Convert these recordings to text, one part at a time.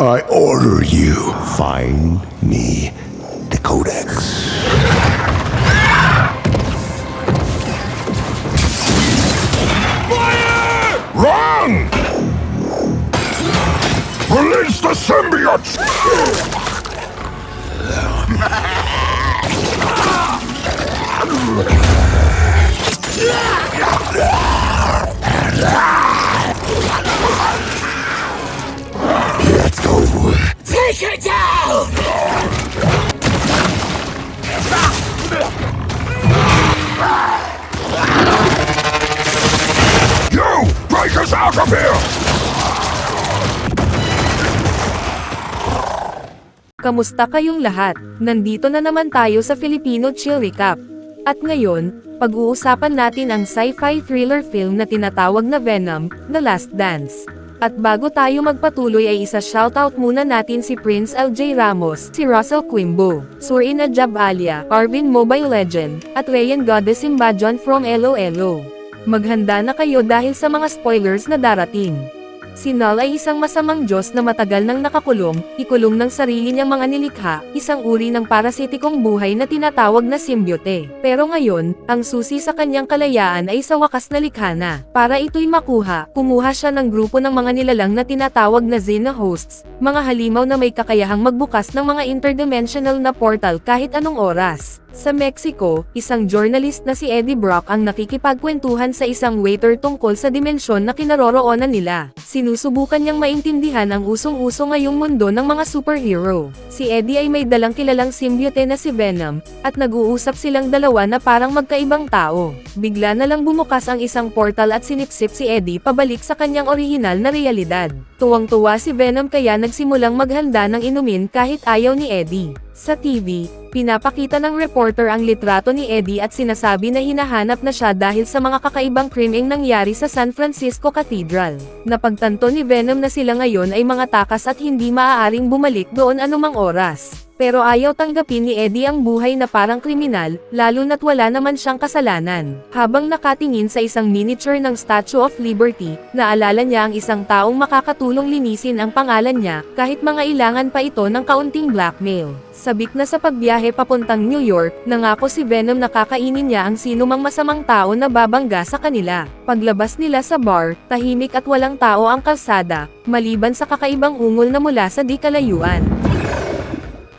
I order you, find me the Codex. Fire! Run! Release the symbiotes! Let's go. Take her down! You! Break us out of here! Kamusta kayong lahat? Nandito na naman tayo sa Filipino Chill Recap. At ngayon, pag-uusapan natin ang sci-fi thriller film na tinatawag na Venom, The Last Dance. At bago tayo magpatuloy ay isa shoutout muna natin si Prince LJ Ramos, si Russell Quimbo, Surin Ajab Alia, Arvin Mobile Legend, at Rayan Goddess Imbajon from LOLO. Maghanda na kayo dahil sa mga spoilers na darating. Si Null ay isang masamang Diyos na matagal nang nakakulong, ikulong ng sarili niyang mga nilikha, isang uri ng parasitikong buhay na tinatawag na symbiote. Pero ngayon, ang susi sa kanyang kalayaan ay sa wakas na likha na. Para ito'y makuha, kumuha siya ng grupo ng mga nilalang na tinatawag na Xena hosts, mga halimaw na may kakayahang magbukas ng mga interdimensional na portal kahit anong oras. Sa Mexico, isang journalist na si Eddie Brock ang nakikipagkwentuhan sa isang waiter tungkol sa dimensyon na kinaroroonan nila. Sinusubukan niyang maintindihan ang usong-uso ngayong mundo ng mga superhero. Si Eddie ay may dalang kilalang symbiote na si Venom, at nag-uusap silang dalawa na parang magkaibang tao. Bigla na lang bumukas ang isang portal at sinipsip si Eddie pabalik sa kanyang orihinal na realidad. Tuwang-tuwa si Venom kaya nagsimulang maghanda ng inumin kahit ayaw ni Eddie. Sa TV, pinapakita ng reporter ang litrato ni Eddie at sinasabi na hinahanap na siya dahil sa mga kakaibang krimeng nangyari sa San Francisco Cathedral. Napagtanto ni Venom na sila ngayon ay mga takas at hindi maaaring bumalik doon anumang oras. Pero ayaw tanggapin ni Eddie ang buhay na parang kriminal, lalo na't wala naman siyang kasalanan. Habang nakatingin sa isang miniature ng Statue of Liberty, naalala niya ang isang taong makakatulong linisin ang pangalan niya, kahit mga ilangan pa ito ng kaunting blackmail. Sabik na sa pagbiyahe papuntang New York, nangako si Venom na kakainin niya ang sinumang masamang tao na babangga sa kanila. Paglabas nila sa bar, tahimik at walang tao ang kalsada, maliban sa kakaibang ungol na mula sa di kalayuan.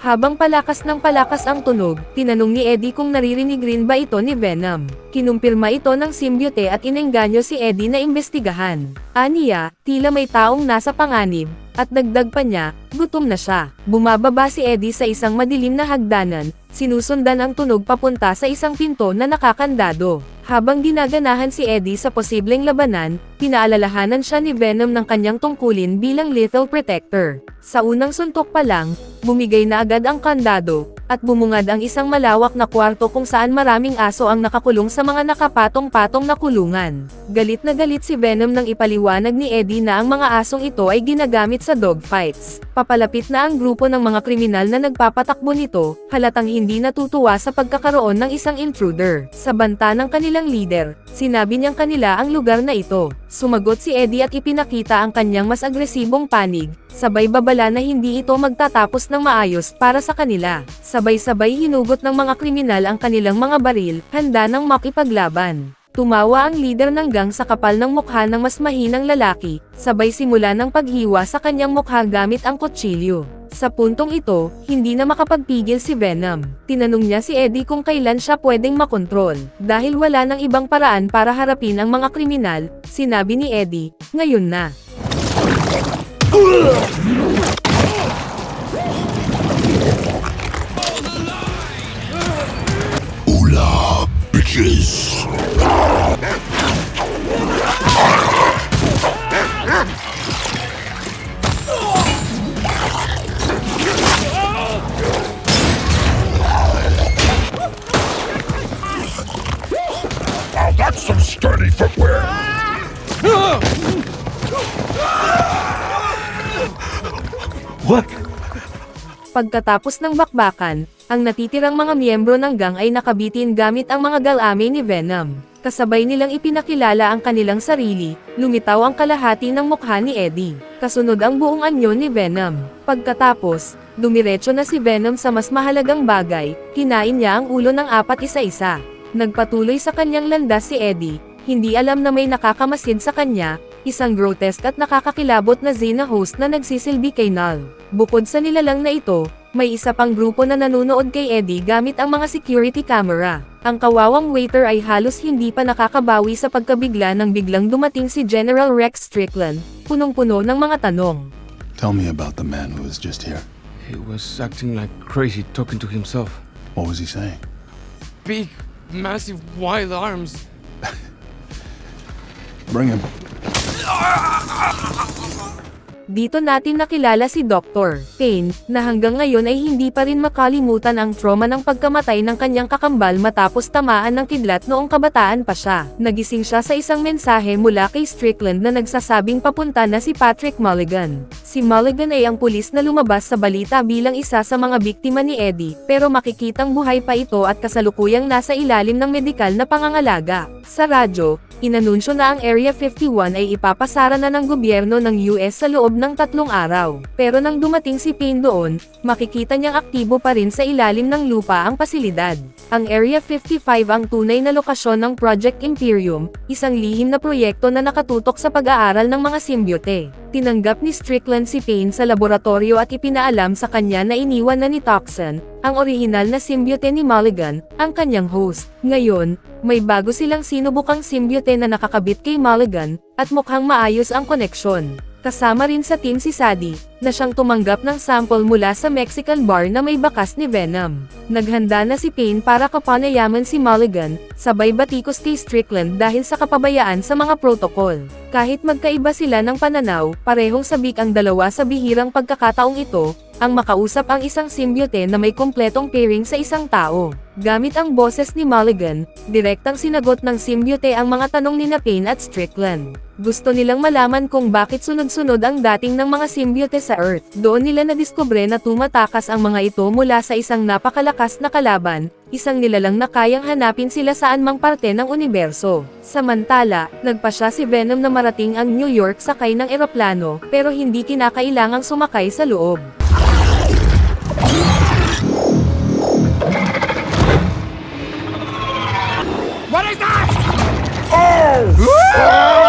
Habang palakas ng palakas ang tunog, tinanong ni Eddie kung naririnig rin ba ito ni Venom. Kinumpirma ito ng symbiote at inengganyo si Eddie na imbestigahan. Aniya, tila may taong nasa panganib, at dagdag pa niya, gutom na siya. Bumababa si Eddie sa isang madilim na hagdanan, sinusundan ang tunog papunta sa isang pinto na nakakandado. Habang ginaganahan si Eddie sa posibleng labanan, pinaalalahanan siya ni Venom ng kanyang tungkulin bilang lethal protector. Sa unang suntok pa lang, bumigay na agad ang kandado, at bumungad ang isang malawak na kwarto kung saan maraming aso ang nakakulong sa mga nakapatong-patong na kulungan. Galit na galit si Venom nang ipaliwanag ni Eddie na ang mga asong ito ay ginagamit sa dogfights. Papalapit na ang grupo ng mga kriminal na nagpapatakbo nito, halatang hindi natutuwa sa pagkakaroon ng isang intruder. Sa banta ng kanilang leader, sinabi niyang kanila ang lugar na ito. Sumagot si Eddie at ipinakita ang kanyang mas agresibong panig, sabay babala na hindi ito magtatapos ng maayos para sa kanila. Sabay-sabay hinugot ng mga kriminal ang kanilang mga baril, handa ng makipaglaban. Tumawa ang leader ng gang sa kapal ng mukha ng mas mahinang lalaki, sabay simula ng paghiwa sa kanyang mukha gamit ang kutsilyo. Sa puntong ito, hindi na makapagpigil si Venom. Tinanong niya si Eddie kung kailan siya pwedeng makontrol. Dahil wala nang ibang paraan para harapin ang mga kriminal, sinabi ni Eddie, ngayon na. Bitches. Pagkatapos ng bakbakan, ang natitirang mga miyembro ng gang ay nakabitin gamit ang mga galame ni Venom. Kasabay nilang ipinakilala ang kanilang sarili, lumitaw ang kalahati ng mukha ni Eddie. Kasunod ang buong anyo ni Venom. Pagkatapos, dumiretso na si Venom sa mas mahalagang bagay, kinain niya ang ulo ng apat isa-isa. Nagpatuloy sa kanyang landas si Eddie, hindi alam na may nakakamasid sa kanya, isang grotesque at nakakakilabot na Xena host na nagsisilbi kay Null. Bukod sa nilalang na ito, may isa pang grupo na nanunood kay Eddie gamit ang mga security camera. Ang kawawang waiter ay halos hindi pa nakakabawi sa pagkabigla nang biglang dumating si General Rex Strickland, punong-puno ng mga tanong. Tell me about the man who was just here. He was acting like crazy, talking to himself. What was he saying? Big, massive, wild arms. Bring him. Dito natin nakilala si Dr. Payne, na hanggang ngayon ay hindi pa rin makalimutan ang trauma ng pagkamatay ng kanyang kakambal matapos tamaan ng kidlat noong kabataan pa siya. Nagising siya sa isang mensahe mula kay Strickland na nagsasabing papunta na si Patrick Mulligan. Si Mulligan ay ang pulis na lumabas sa balita bilang isa sa mga biktima ni Eddie, pero makikitang buhay pa ito at kasalukuyang nasa ilalim ng medikal na pangangalaga. Sa radyo, inanunsyo na ang Area 51 ay ipapasara na ng gobyerno ng US sa loob ng tatlong araw. Pero nang dumating si Payne doon, makikita niyang aktibo pa rin sa ilalim ng lupa ang pasilidad. Ang Area 55 ang tunay na lokasyon ng Project Imperium, isang lihim na proyekto na nakatutok sa pag-aaral ng mga symbiote. Tinanggap ni Strickland si Payne sa laboratorio at ipinaalam sa kanya na iniwan na ni Toxin, ang orihinal na symbiote ni Mulligan, ang kanyang host. Ngayon, may bago silang sinubukang symbiote na nakakabit kay Mulligan, at mukhang maayos ang koneksyon. Kasama rin sa team si Sadie, na siyang tumanggap ng sample mula sa Mexican bar na may bakas ni Venom. Naghanda na si Payne para kapanayaman si Mulligan, sabay batikos kay Strickland dahil sa kapabayaan sa mga protocol. Kahit magkaiba sila ng pananaw, parehong sabik ang dalawa sa bihirang pagkakataong ito, ang makausap ang isang symbiote na may kompletong pairing sa isang tao. Gamit ang boses ni Mulligan, direktang sinagot ng symbiote ang mga tanong ni Payne at Strickland. Gusto nilang malaman kung bakit sunod-sunod ang dating ng mga symbiote sa Earth. Doon nila nadiskubre na tumatakas ang mga ito mula sa isang napakalakas na kalaban, isang nilalang na kayang hanapin sila saan mang parte ng universo. Samantala, nagpa siya si Venom na marating ang New York sakay ng eroplano, pero hindi kinakailangang sumakay sa loob. Yes!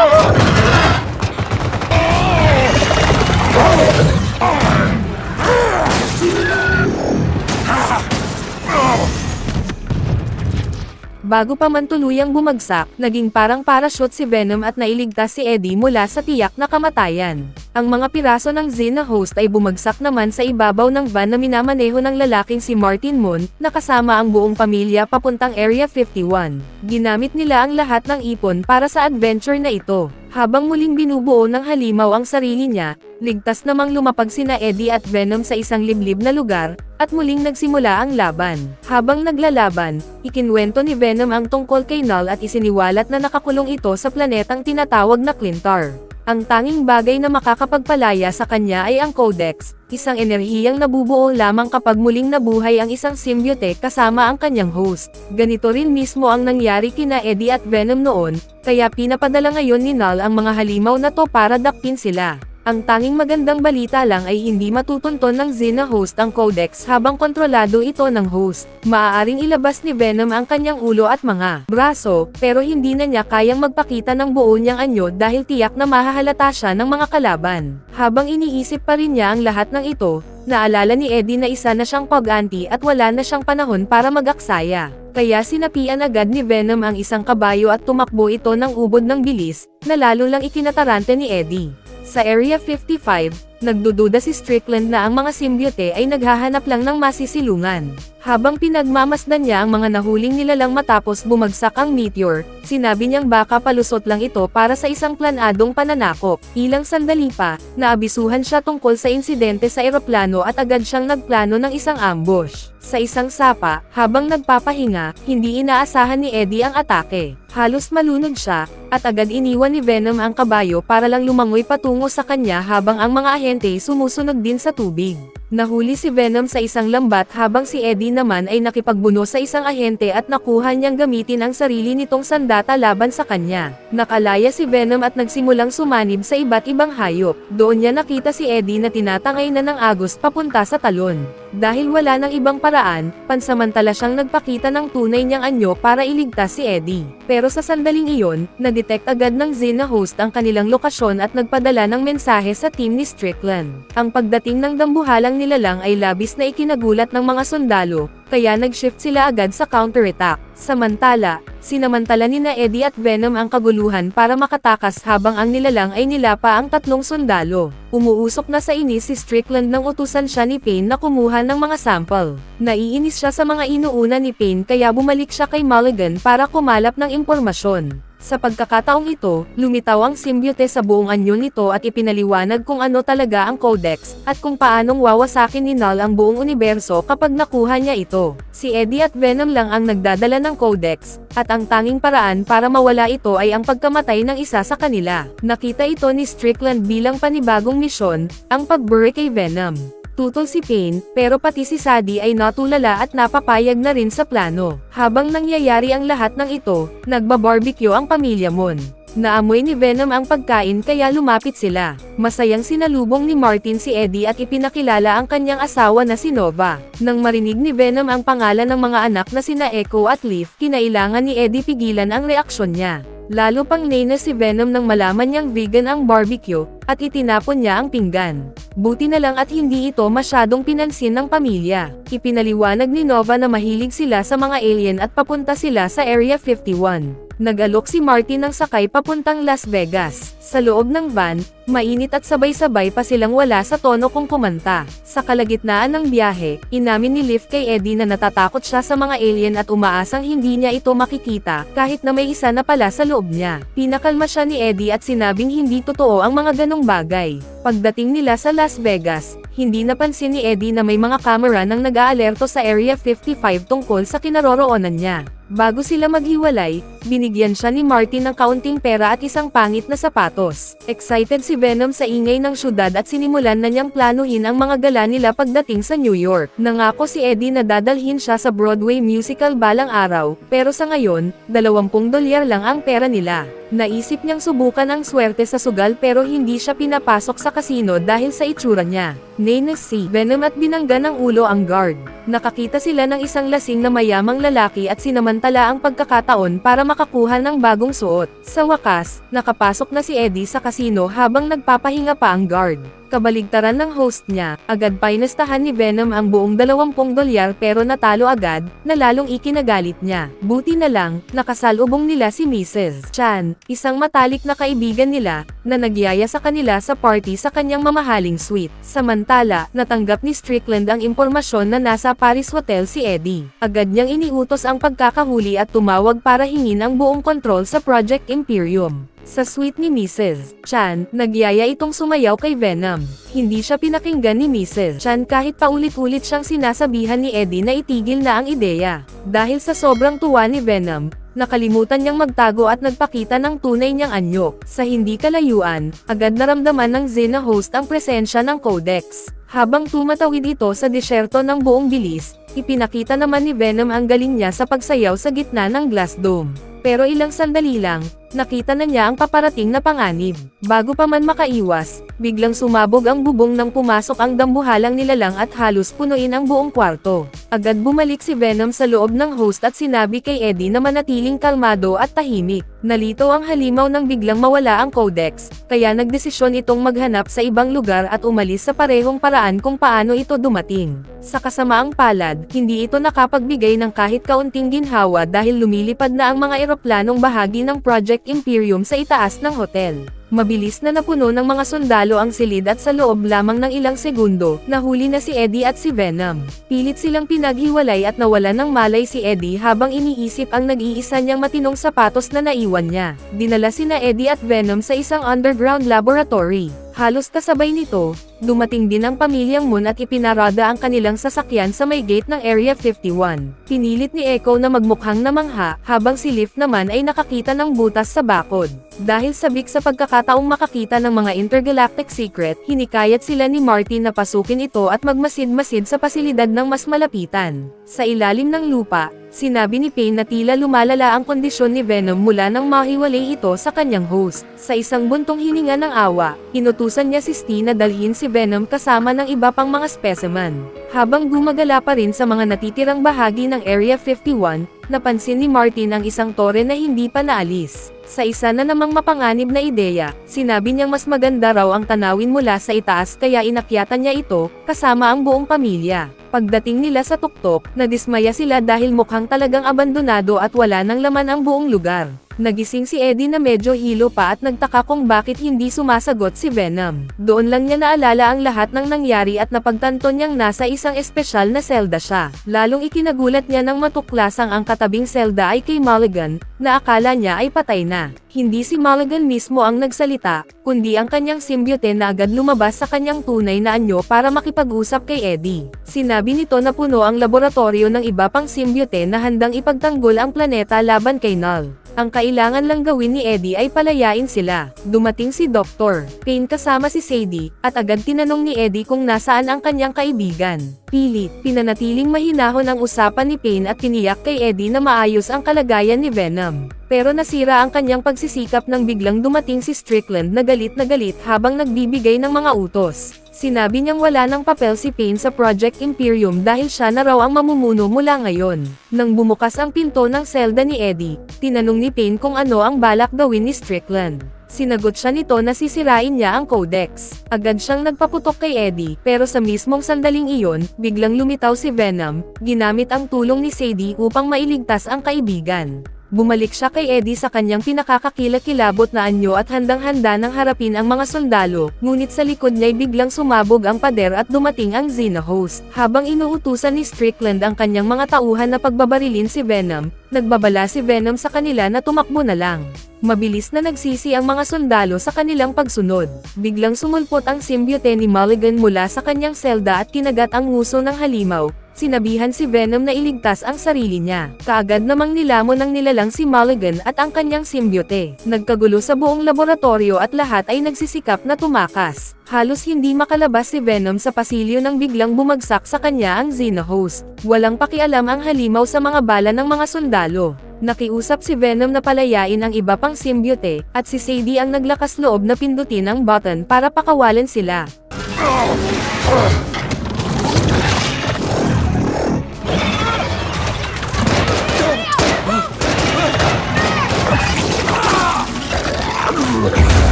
Bago pa man tuluyang bumagsak, naging parang parachute si Venom at nailigtas si Eddie mula sa tiyak na kamatayan. Ang mga piraso ng Xena host ay bumagsak naman sa ibabaw ng van na minamaneho ng lalaking si Martin Moon, na kasama ang buong pamilya papuntang Area 51. Ginamit nila ang lahat ng ipon para sa adventure na ito. Habang muling binubuo ng halimaw ang sarili niya, ligtas namang lumapag sina Eddie at Venom sa isang liblib na lugar, at muling nagsimula ang laban. Habang naglalaban, ikinwento ni Venom ang tungkol kay Null at isiniwalat na nakakulong ito sa planetang tinatawag na Clintar. Ang tanging bagay na makakapagpalaya sa kanya ay ang Codex, isang enerhiyang nabubuo lamang kapag muling nabuhay ang isang symbiote kasama ang kanyang host. Ganito rin mismo ang nangyari kina Eddie at Venom noon, kaya pinapadala ngayon ni Null ang mga halimaw na to para dakpin sila. Ang tanging magandang balita lang ay hindi matutunton ng Xena host ang Codex habang kontrolado ito ng host. Maaaring ilabas ni Venom ang kanyang ulo at mga braso, pero hindi na niya kayang magpakita ng buo niyang anyo dahil tiyak na mahahalata siya ng mga kalaban. Habang iniisip pa rin niya ang lahat ng ito, naalala ni Eddie na isa na siyang pag-anti at wala na siyang panahon para mag-aksaya. Kaya sinapian agad ni Venom ang isang kabayo at tumakbo ito ng ubod ng bilis, na lalo lang ikinatarante ni Eddie. Sa Area 55, nagdududa si Strickland na ang mga symbiote ay naghahanap lang ng masisilungan. Habang pinagmamasdan niya ang mga nahuling nilalang matapos bumagsak ang meteor, sinabi niyang baka palusot lang ito para sa isang planadong pananakop. Ilang sandali pa, naabisuhan siya tungkol sa insidente sa eroplano at agad siyang nagplano ng isang ambush. Sa isang sapa, habang nagpapahinga, hindi inaasahan ni Eddie ang atake. Halos malunod siya, at agad iniwan ni Venom ang kabayo para lang lumangoy patungo sa kanya habang ang mga ahente sumusunod din sa tubig. Nahuli si Venom sa isang lambat habang si Eddie naman ay nakipagbuno sa isang ahente at nakuha niyang gamitin ang sarili nitong sandata laban sa kanya. Nakalaya si Venom at nagsimulang sumanib sa iba't ibang hayop. Doon niya nakita si Eddie na tinatangay na ng agos papunta sa talon. Dahil wala ng ibang paraan, pansamantala siyang nagpakita ng tunay niyang anyo para iligtas si Eddie. Pero sa sandaling iyon, na-detect agad ng Zin na host ang kanilang lokasyon at nagpadala ng mensahe sa team ni Strickland. Ang pagdating ng dambuhalang nilalang ay labis na ikinagulat ng mga sundalo, kaya nag-shift sila agad sa counterattack. Samantala, sinamantala ni Eddie at Venom ang kaguluhan para makatakas habang ang nilalang ay nilapa ang tatlong sundalo. Umuusok na sa inis si Strickland nang utusan siya ni Payne na kumuha ng mga sample. Naiinis siya sa mga inuuna ni Payne kaya bumalik siya kay Mulligan para kumalap ng impormasyon. Sa pagkakataong ito, lumitaw ang symbiote sa buong anyo nito at ipinaliwanag kung ano talaga ang codex, at kung paanong wawasakin ni Null ang buong universo kapag nakuha niya ito. Si Eddie at Venom lang ang nagdadala ng codex, at ang tanging paraan para mawala ito ay ang pagkamatay ng isa sa kanila. Nakita ito ni Strickland bilang panibagong misyon, ang pagburi kay Venom. Tutol si Payne, pero pati si Sadie ay natulala at napapayag na rin sa plano. Habang nangyayari ang lahat ng ito, nagbabarbecue ang pamilya Mon. Naamoy ni Venom ang pagkain kaya lumapit sila. Masayang sinalubong ni Martin si Eddie at ipinakilala ang kanyang asawa na si Nova. Nang marinig ni Venom ang pangalan ng mga anak na sina Echo at Leaf, kinailangan ni Eddie pigilan ang reaksyon niya. Lalo pang nena si Venom nang malaman niyang vegan ang barbecue, at itinapon niya ang pinggan. Buti na lang at hindi ito masyadong pinansin ng pamilya. Ipinaliwanag ni Nova na mahilig sila sa mga alien at papunta sila sa Area 51. Nag-alok si Martin ng sakay papuntang Las Vegas. Sa loob ng van, mainit at sabay-sabay pa silang wala sa tono kung kumanta. Sa kalagitnaan ng biyahe, inamin ni Liv kay Eddie na natatakot siya sa mga alien at umaasang hindi niya ito makikita, kahit na may isa na pala sa loob niya. Pinakalma siya ni Eddie at sinabing hindi totoo ang mga ganong bagay. Pagdating nila sa Las Vegas, hindi napansin ni Eddie na may mga kamera nang nag-aalerto sa Area 55 tungkol sa kinaroroonan niya. Bago sila maghiwalay, binigyan siya ni Martin ng kaunting pera at isang pangit na sapatos. Excited si Venom sa ingay ng syudad at sinimulan na niyang planuhin ang mga gala nila pagdating sa New York. Nangako si Eddie na dadalhin siya sa Broadway musical balang araw, pero sa ngayon, 20 dolyar lang ang pera nila. Naisip niyang subukan ang swerte sa sugal pero hindi siya pinapasok sa kasino dahil sa itsura niya. Nanes si Venom at binangga ng ulo ang guard. Nakakita sila ng isang lasing na mayamang lalaki at sinamantala ang pagkakataon para makakuha ng bagong suot. Sa wakas, nakapasok na si Eddie sa kasino habang nagpapahinga pa ang guard. Kabaligtaran ng host niya, agad painastahan ni Venom ang buong 20 dolyar pero natalo agad, na lalong ikinagalit niya. Buti na lang, nakasalubong nila si Mrs. Chan, isang matalik na kaibigan nila, na nagyaya sa kanila sa party sa kanyang mamahaling suite. Samantala, natanggap ni Strickland ang impormasyon na nasa Paris Hotel si Eddie. Agad niyang iniutos ang pagkakahuli at tumawag para hingin ang buong kontrol sa Project Imperium. Sa suite ni Mrs. Chan, nagyaya itong sumayaw kay Venom. Hindi siya pinakinggan ni Mrs. Chan kahit paulit-ulit siyang sinasabihan ni Eddie na itigil na ang ideya. Dahil sa sobrang tuwa ni Venom, nakalimutan niyang magtago at nagpakita ng tunay niyang anyo. Sa hindi kalayuan, agad naramdaman ng Zena host ang presensya ng Codex. Habang tumatawid ito sa disyerto ng buong bilis, ipinakita naman ni Venom ang galing niya sa pagsayaw sa gitna ng glass dome. Pero ilang sandali lang, nakita na niya ang paparating na panganib. Bago pa man makaiwas, biglang sumabog ang bubong nang pumasok ang dambuhalang nilalang at halos punuin ang buong kwarto. Agad bumalik si Venom sa loob ng host at sinabi kay Eddie na manatiling kalmado at tahimik. Nalito ang halimaw nang biglang mawala ang codex, kaya nagdesisyon itong maghanap sa ibang lugar at umalis sa parehong paraan kung paano ito dumating. Sa kasamaang palad, hindi ito nakapagbigay ng kahit kaunting ginhawa dahil lumilipad na ang mga eroplanong bahagi ng Project Imperium sa itaas ng hotel. Mabilis na napuno ng mga sundalo ang silid at sa loob lamang ng ilang segundo, nahuli na si Eddie at si Venom. Pilit silang pinaghiwalay at nawalan ng malay si Eddie habang iniisip ang nag-iisa niyang matinong sapatos na naiwan niya. Dinala sina Eddie at Venom sa isang underground laboratory. Halos kasabay nito, dumating din ang pamilyang Moon at ipinarada ang kanilang sasakyan sa may gate ng Area 51. Pinilit ni Echo na magmukhang namangha, habang si Lift naman ay nakakita ng butas sa bakod. Dahil sabik sa pagkakataong makakita ng mga intergalactic secret, hinikayat sila ni Martin na pasukin ito at magmasid-masid sa pasilidad ng mas malapitan. Sa ilalim ng lupa, sinabi ni Payne na tila lumalala ang kondisyon ni Venom mula nang mahiwalay ito sa kanyang host. Sa isang buntong hininga ng awa, inutusan niya si Steve na dalhin si Venom kasama ng iba pang mga specimen. Habang gumagala pa rin sa mga natitirang bahagi ng Area 51, napansin ni Martin ang isang tore na hindi pa naalis. Sa isa na namang mapanganib na ideya, sinabi niyang mas maganda raw ang tanawin mula sa itaas kaya inakyatan niya ito, kasama ang buong pamilya. Pagdating nila sa tuktok, nadismaya sila dahil mukhang talagang abandonado at wala nang laman ang buong lugar. Nagising si Eddie na medyo hilo pa at nagtaka kung bakit hindi sumasagot si Venom. Doon lang niya naalala ang lahat ng nangyari at napagtanto niyang nasa isang espesyal na selda siya. Lalong ikinagulat niya nang matuklasang ang katabing selda ay kay Mulligan, na akala niya ay patay na. Hindi si Mulligan mismo ang nagsalita, kundi ang kanyang symbiote na agad lumabas sa kanyang tunay na anyo para makipag-usap kay Eddie. Sinabi nito na puno ang laboratorio ng iba pang symbiote na handang ipagtanggol ang planeta laban kay Null. Ang kailangan lang gawin ni Eddie ay palayain sila. Dumating si Dr. Payne kasama si Sadie, at agad tinanong ni Eddie kung nasaan ang kanyang kaibigan. Pilit, pinanatiling mahinahon ang usapan ni Payne at tiniyak kay Eddie na maayos ang kalagayan ni Venom. Pero nasira ang kanyang pagsisikap nang biglang dumating si Strickland na galit na galit habang nagbibigay ng mga utos. Sinabi niyang wala ng papel si Payne sa Project Imperium dahil siya na raw ang mamumuno mula ngayon. Nang bumukas ang pinto ng selda ni Eddie, tinanong ni Payne kung ano ang balak gawin ni Strickland. Sinagot siya nito na sisirain niya ang codex. Agad siyang nagpaputok kay Eddie, pero sa mismong sandaling iyon, biglang lumitaw si Venom, ginamit ang tulong ni Sadie upang mailigtas ang kaibigan. Bumalik siya kay Eddie sa kanyang pinakakakilakilabot na anyo at handang-handa nang harapin ang mga sundalo, ngunit sa likod niya'y biglang sumabog ang pader at dumating ang Xena host. Habang inuutusan ni Strickland ang kanyang mga tauhan na pagbabarilin si Venom, nagbabala si Venom sa kanila na tumakbo na lang. Mabilis na nagsisi ang mga sundalo sa kanilang pagsunod. Biglang sumulpot ang symbiote ni Mulligan mula sa kanyang selda at kinagat ang nguso ng halimaw, Sinabihan si Venom na iligtas ang sarili niya. Kaagad namang nilamon ng nilalang si Mulligan at ang kanyang symbiote. Nagkagulo sa buong laboratorio at lahat ay nagsisikap na tumakas. Halos hindi makalabas si Venom sa pasilyo nang biglang bumagsak sa kanya ang Xenohost. Walang pakialam ang halimaw sa mga bala ng mga sundalo. Nakiusap si Venom na palayain ang iba pang symbiote, at si Sadie ang naglakas loob na pindutin ang button para pakawalan sila.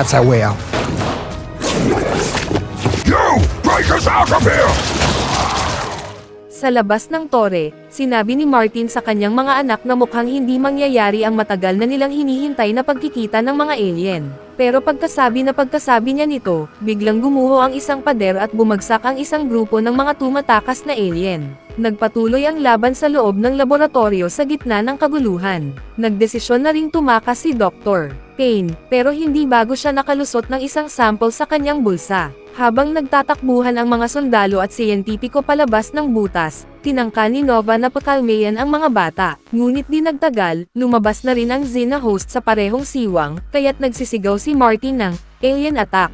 That's our way out. You! Break us out of here! Sa labas ng tore, sinabi ni Martin sa kanyang mga anak na mukhang hindi mangyayari ang matagal na nilang hinihintay na pagkikita ng mga alien. Pero pagkasabi na pagkasabi niya nito, biglang gumuho ang isang pader at bumagsak ang isang grupo ng mga tumatakas na alien. Nagpatuloy ang laban sa loob ng laboratorio sa gitna ng kaguluhan. Nagdesisyon na ring tumakas si Dr. Payne, pero hindi bago siya nakalusot ng isang sample sa kanyang bulsa. Habang nagtatakbuhan ang mga sundalo at siyentipiko palabas ng butas, tinangka ni Nova na pakalmayan ang mga bata. Ngunit di nagtagal, lumabas na rin ang Xena host sa parehong siwang, kaya't nagsisigaw si Martin ng alien attack.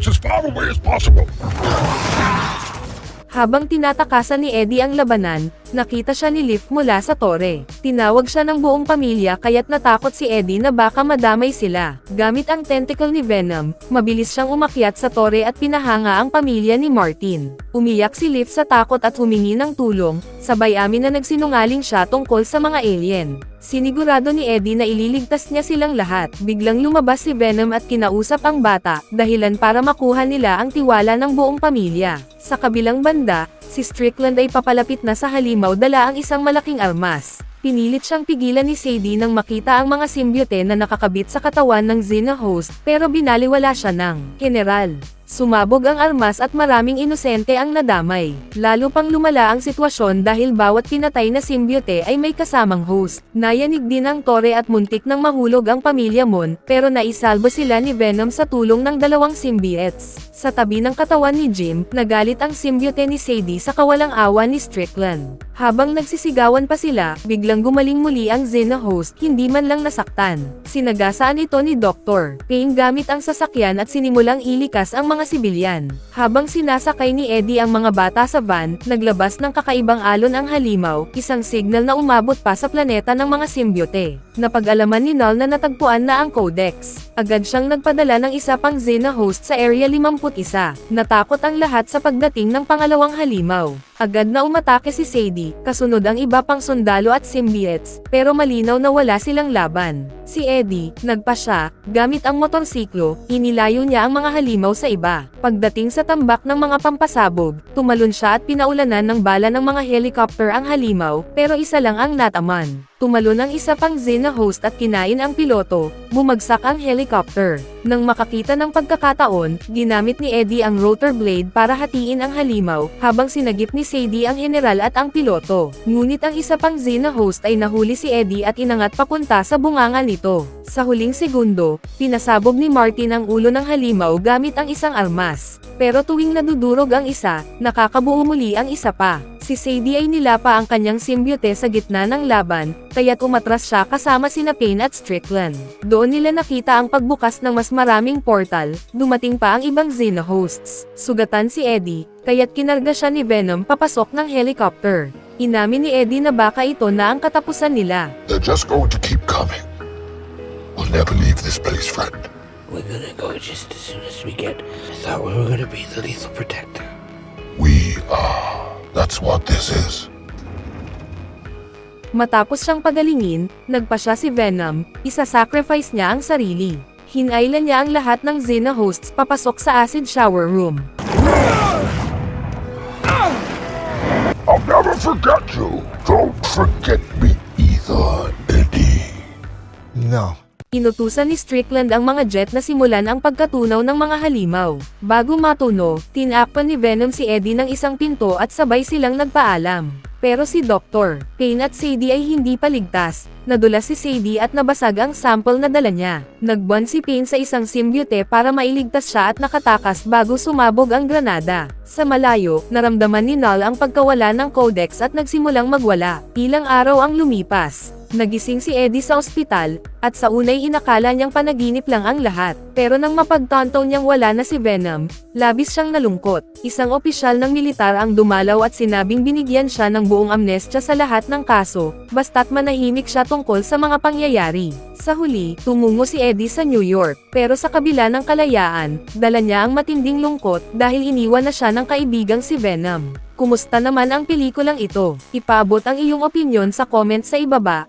As far away as possible. Habang tinatakasan ni Eddie ang labanan, nakita siya ni Leaf mula sa tore. Tinawag siya ng buong pamilya kaya't natakot si Eddie na baka madamay sila. Gamit ang tentacle ni Venom, mabilis siyang umakyat sa tore at pinahanga ang pamilya ni Martin. Umiyak si Leaf sa takot at humingi ng tulong, sabay amin na nagsinungaling siya tungkol sa mga alien. Sinigurado ni Eddie na ililigtas niya silang lahat. Biglang lumabas si Venom at kinausap ang bata, dahilan para makuha nila ang tiwala ng buong pamilya. Sa kabilang banda, si Strickland ay papalapit na sa halimaw dala ang isang malaking armas. Pinilit siyang pigilan ni Sadie nang makita ang mga symbiote na nakakabit sa katawan ng Xena host, pero binaliwala siya ng General. Sumabog ang armas at maraming inosente ang nadamay. Lalo pang lumala ang sitwasyon dahil bawat pinatay na symbiote ay may kasamang host. Nayanig din ang tore at muntik nang mahulog ang pamilya Mon, pero naisalba sila ni Venom sa tulong ng dalawang symbiotes. Sa tabi ng katawan ni Jim, nagalit ang symbiote ni Sadie sa kawalang awa ni Strickland. Habang nagsisigawan pa sila, biglang gumaling muli ang Xena host, hindi man lang nasaktan. Sinagasaan ito ni Dr. Payne gamit ang sasakyan at sinimulang ilikas ang mga sibilyan. Habang sinasakay ni Eddie ang mga bata sa van, naglabas ng kakaibang alon ang halimaw, isang signal na umabot pa sa planeta ng mga symbiote. Napag-alaman ni Null na natagpuan na ang Codex. Agad siyang nagpadala ng isa pang Xena host sa Area 51. Natakot ang lahat sa pagdating ng pangalawang halimaw. Agad na umatake si Sadie, kasunod ang iba pang sundalo at symbiotes, pero malinaw na wala silang laban. Si Eddie, nagpa siya, gamit ang motorsiklo, inilayo niya ang mga halimaw sa iba. Pagdating sa tambak ng mga pampasabog, tumalon siya at pinaulanan ng bala ng mga helicopter ang halimaw, pero isa lang ang nataman. Tumalon ang isa pang Xena host at kinain ang piloto, bumagsak ang helicopter. Nang makakita ng pagkakataon, ginamit ni Eddie ang rotor blade para hatiin ang halimaw, habang sinagip ni Sadie ang general at ang piloto. Ngunit ang isa pang Xena host ay nahuli si Eddie at inangat papunta sa bunganga nito. Sa huling segundo, pinasabog ni Martin ang ulo ng halimaw gamit ang isang armas. Pero tuwing nadudurog ang isa, nakakabuo muli ang isa pa. Si Sadie ay nilapa ang kanyang symbiote sa gitna ng laban, kaya't umatras siya kasama sina Payne at Strickland. Doon nila nakita ang pagbukas ng mas maraming portal, dumating pa ang ibang Xena hosts. Sugatan si Eddie, kaya't kinarga siya ni Venom papasok ng helicopter. Inamin ni Eddie na baka ito na ang katapusan nila. They're just going to keep coming. We'll never leave this place, friend. We're gonna go just as soon as we get. I thought we were gonna be the lethal protector. We are. That's what this is. Matapos siyang pagalingin, nagpa siya si Venom, isa-sacrifice niya ang sarili. Hinailan niya ang lahat ng Xena hosts papasok sa acid shower room. I'll never forget you. Don't forget me either, Eddie. No. Inutusan ni Strickland ang mga jet na simulan ang pagkatunaw ng mga halimaw. Bago matuno, tinakpan ni Venom si Eddie ng isang pinto at sabay silang nagpaalam. Pero si Dr. Payne at Sadie ay hindi paligtas. Nadulas si Sadie at nabasag ang sample na dala niya. Nagbuan si Payne sa isang symbiote para mailigtas siya at nakatakas bago sumabog ang granada. Sa malayo, naramdaman ni Null ang pagkawala ng codex at nagsimulang magwala. Ilang araw ang lumipas. Nagising si Eddie sa ospital, at sa unay inakala niyang panaginip lang ang lahat. Pero nang mapagtanto niyang wala na si Venom, labis siyang nalungkot. Isang opisyal ng militar ang dumalaw at sinabing binigyan siya ng buong amnestya sa lahat ng kaso, basta't manahimik siya tungkol sa mga pangyayari. Sa huli, tumungo si Eddie sa New York, pero sa kabila ng kalayaan, dala niya ang matinding lungkot dahil iniwan na siya ng kaibigang si Venom. Kumusta naman ang pelikulang ito? Ipaabot ang iyong opinion sa comment sa ibaba,